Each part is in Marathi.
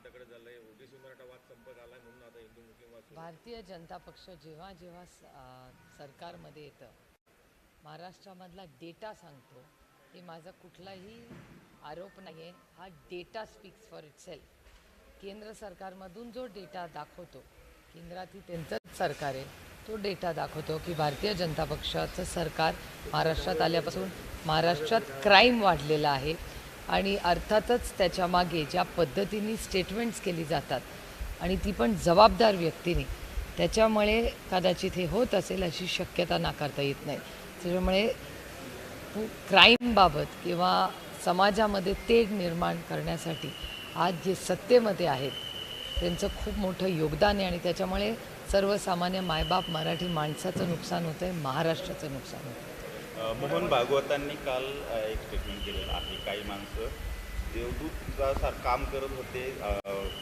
वादाकडे झालंय. ओबीसी मराठा वाद संपत आलाय म्हणून आता हिंदू मुस्लिम वाद भारतीय जनता पक्ष जेव्हा जेव्हा सरकारमध्ये येतं महाराष्ट्रामधला डेटा सांगतो हे माझा कुठलाही आरोप नाही आहे हा डेटा स्पीक्स फॉर इटसेल्फ केंद्र सरकारमधून जो डेटा दाखवतो केंद्रातही त्यांचंच सरकार आहे तो डेटा दाखवतो की भारतीय जनता पक्षाचं सरकार महाराष्ट्रात आल्यापासून महाराष्ट्रात क्राईम वाढलेला आहे. आणि अर्थातच त्याच्यामागे ज्या पद्धतीने स्टेटमेंट्स केली जातात आणि ती पण जबाबदार व्यक्तीने त्याच्यामुळे कदाचित हे होत असेल अशी शक्यता नाकारता येत नाही. त्याच्यामुळे क्राईमबाबत किंवा समाजामध्ये तेढ निर्माण करण्यासाठी आज जे सत्तेमध्ये आहेत त्यांचं खूप मोठं योगदान आहे आणि त्याच्यामुळे सर्वसामान्य मायबाप मराठी माणसाचं नुकसान होतं आहे महाराष्ट्राचं नुकसान होतं मोहन भागवतांनी काल एक स्टेटमेंट केलेलं आहे. काही माणसं देवदूतचा काम करत होते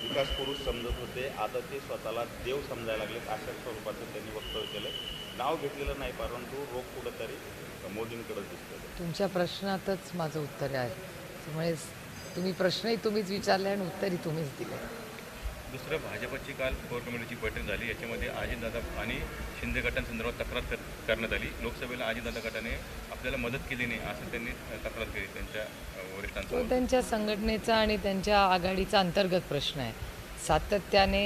विकास पुरुष समजत होते. आता ते स्वतःला देव समजायला लागलेत अशा स्वरूपाचं त्यांनी वक्तव्य केलं नाव घेतलेलं नाही परंतु रोग कुठंतरी मोदींकडे दिसतो तुमच्या प्रश्नातच माझं उत्तर आहे. त्यामुळे तुम्ही प्रश्नही तुम्हीच विचारले आणि उत्तरही तुम्हीच दिले. दुसरं भाजपची काल कोर कमिटीची बैठक झाली. याच्यामध्ये अजितदादा आणि शिंदे गटांसंदर्भात तक्रार कर करण्यात आली. लोकसभेला अजितदादा गटाने आपल्याला मदत केली नाही असं त्यांनी तक्रार केली. त्यांच्या अ, तो त्यांच्या संघटनेचा आणि त्यांच्या आघाडीचा अंतर्गत प्रश्न आहे. सातत्याने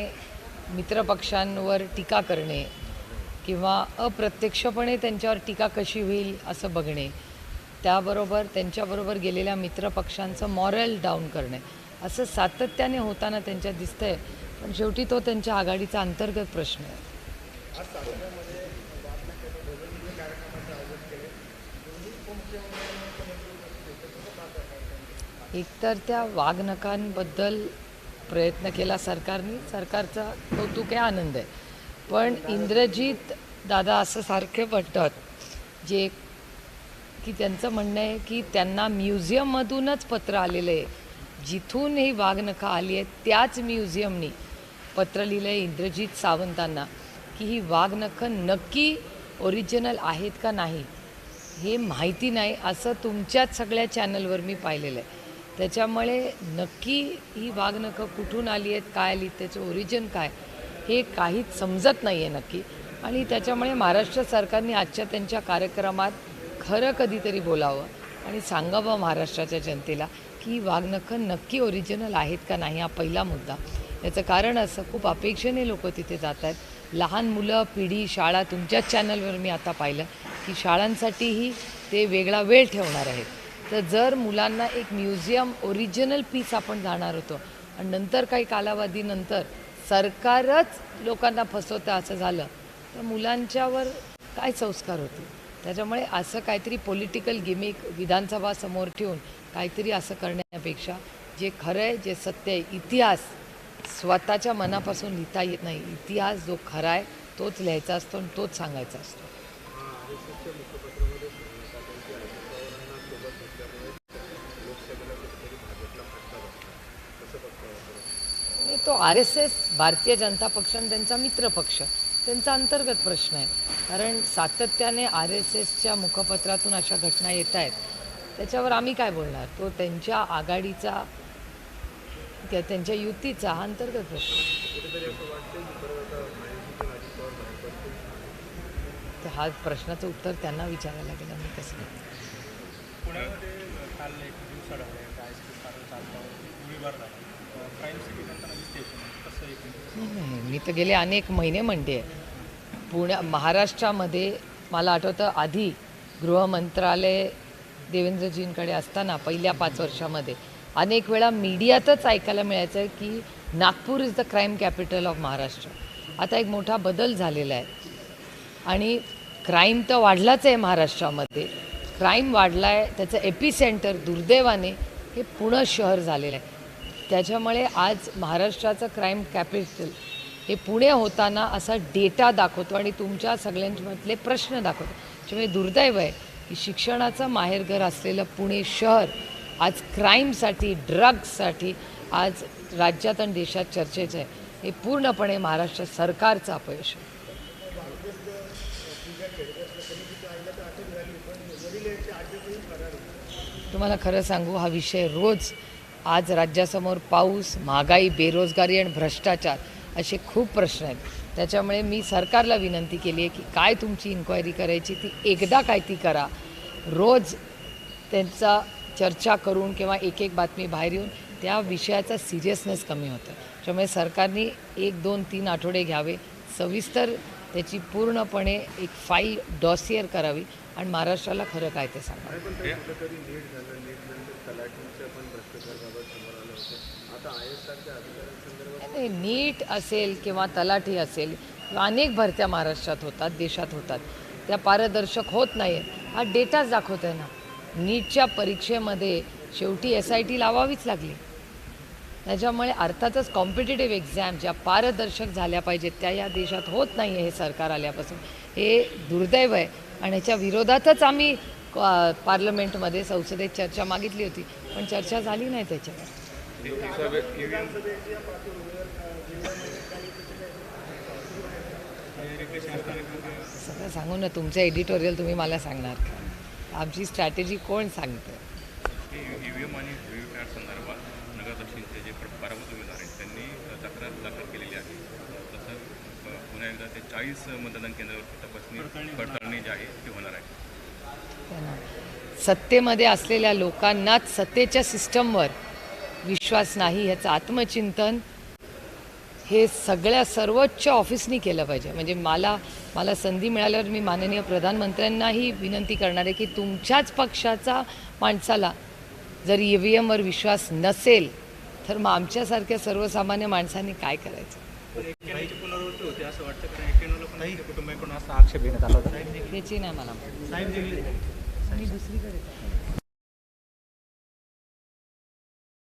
मित्रपक्षांवर टीका करणे किंवा अप्रत्यक्षपणे त्यांच्यावर टीका कशी होईल असं बघणे त्याबरोबर त्यांच्याबरोबर गेलेल्या मित्रपक्षांचं मॉरल डाऊन करणे असं सातत्याने होताना त्यांच्यात दिसतंय पण शेवटी तो त्यांच्या आघाडीचा अंतर्गत प्रश्न आहे. एकतर त्या वाघनखांबद्दल प्रयत्न केला सरकारने सरकारचा कौतुक आहे आनंद आहे. पण इंद्रजीत दादा असं सारखे म्हणतात जे की त्यांचं म्हणणं आहे की त्यांना म्युझियममधूनच पत्र आलेलं आहे. जिथून ही वाघनखं आली आहेत त्याच म्युझियमनी पत्र लिहिलं आहे इंद्रजित सावंतांना की ही वाघनखं नक्की ओरिजिनल आहेत का नाही हे माहिती नाही असं तुमच्याच सगळ्या चॅनलवर मी पाहिलेलं आहे. त्याच्यामुळे नक्की ही वाघनखं कुठून आली आहेत काय आली त्याचं ओरिजिन काय हे काहीच समजत नाही आहे नक्की. आणि त्याच्यामुळे महाराष्ट्र सरकारने आजच्या त्यांच्या कार्यक्रमात खरं कधीतरी बोलावं. आणि सांगावं महाराष्ट्राच्या जनतेला की वाघनखं नक्की ओरिजिनल आहेत का नाही हा पहिला मुद्दा. याचं कारण असं खूप अपेक्षेने लोक तिथे जात आहेत. लहान मुलं पिढी शाळा तुमच्याच चॅनलवर मी आता पाहिलं की शाळांसाठीही ते वेगळा वेळ ठेवणार आहेत. तर जर मुलांना एक म्युझियम ओरिजिनल पीस आपण जाणार होतो आणि नंतर काही कालावधीनंतर सरकारच लोकांना फसवतं असं झालं तर मुलांच्यावर काय संस्कार होतील? त्याच्यामुळे असं काहीतरी पॉलिटिकल गिमिक विधानसभा समोर ठेवून काहीतरी असं करण्यापेक्षा जे खरं आहे जे सत्य आहे इतिहास स्वतःच्या मनापासून लिहिता येत नाही. इतिहास जो खरा आहे तोच लिहायचा असतो आणि तोच सांगायचा असतो. तो R S S Bharatiya Janata पक्ष आणि त्यांचा मित्र पक्ष त्यांचा अंतर्गत प्रश्न आहे. कारण सातत्याने आर एस एसच्या मुखपत्रातून अशा घटना येत आहेत. त्याच्यावर आम्ही काय बोलणार? तो त्यांच्या आघाडीचा त्या त्यांच्या युतीचा हा अंतर्गत प्रश्न हा प्रश्नाचं उत्तर त्यांना विचारायला लागेल आम्ही कसं नाही नाही मी तर गेले अनेक महिने म्हणते. पुण्या महाराष्ट्रामध्ये मला आठवतं आधी गृहमंत्रालय देवेंद्रजींकडे असताना पहिल्या पाच वर्षामध्ये अनेक वेळा मीडियातच ऐकायला मिळायचं की Nagpur is the crime capital of Maharashtra. आता एक मोठा बदल झालेला आहे. आणि क्राईम तर वाढलाच आहे महाराष्ट्रामध्ये. क्राईम वाढला आहे त्याचं एपिसेंटर दुर्दैवाने हे पुणे शहर झालेलं आहे. त्याच्यामुळे आज महाराष्ट्राचं क्राईम कॅपिटल हे पुणे होताना असा डेटा दाखवतो आणि तुमच्या सगळ्यांमधले प्रश्न दाखवतो. त्याच्यामुळे दुर्दैव आहे की शिक्षणाचं माहेरघर असलेलं पुणे शहर आज क्राईमसाठी ड्रग्जसाठी आज राज्यात आणि देशात चर्चेचं आहे. हे पूर्णपणे महाराष्ट्र सरकारचं अपयश आहे. तुम्हाला खरं सांगू हा विषय रोज आज राज्यासमोर पाऊस महागाई बेरोजगारी आणि भ्रष्टाचार असे खूप प्रश्न आहेत. त्याच्यामुळे मी सरकारला विनंती केली आहे की काय तुमची इन्क्वायरी करायची ती एकदा काय ती करा. रोज त्यांचा चर्चा करून किंवा एक एक बातमी बाहेर येऊन त्या विषयाचा सिरियसनेस कमी होतं. त्यामुळे सरकारने एक दोन तीन आठवडे घ्यावे. सविस्तर त्याची पूर्णपणे एक फाईल डॉसियर करावी. आणि महाराष्ट्राला खरं काय ते सांगा. नाही नीट असेल किंवा तलाठी असेल अनेक भरत्या महाराष्ट्रात होतात देशात होतात. त्या पारदर्शक होत नाही आहेत हा डेटाच दाखवत आहे ना. नीटच्या परीक्षेमध्ये शेवटी एस आय टी लावावीच लागली. त्याच्यामुळे अर्थातच कॉम्पिटेटिव्ह एक्झाम ज्या पारदर्शक झाल्या पाहिजेत त्या या देशात होत नाही आहे हे सरकार आल्यापासून. हे दुर्दैव आहे. आणि ह्याच्या विरोधातच आम्ही पार्लमेंटमध्ये संसदेत चर्चा मागितली होती पण चर्चा झाली नाही त्याच्यावर सगळं सांगू ना तुमचं एडिटोरियल तुम्ही मला सांगणार का? आमची स्ट्रॅटेजी कोण सांगतं? जे आहेत त्यांनी तक्रार दाखल केलेली आहे. तसं पुन्हा एकदा ते चाळीस मतदान केंद्रावर तपासणी पडताळणी जी आहे ती होणार आहे. सत्तेमध्ये असलेल्या लोकांनाच सत्तेच्या सिस्टमवर विश्वास नाही ह्याचं आत्मचिंतन हे सगळ्या सर्वोच्च ऑफिसनी केलं पाहिजे. म्हणजे मला मला संधी मिळाल्यावर मी माननीय प्रधानमंत्र्यांनाही विनंती करणार आहे की तुमच्याच पक्षाचा माणसाला जर ई व्ही एमवर विश्वास नसेल तर मग आमच्यासारख्या सर्वसामान्य माणसांनी काय करायचं? होती असं वाटतं? कारण एक्क्याण्णवला पण त्यांच्या कुटुंबियाकडून असा आक्षेप घेण्यात आला होता. याची नाही मला. साहेब दिली मी दुसरीकडे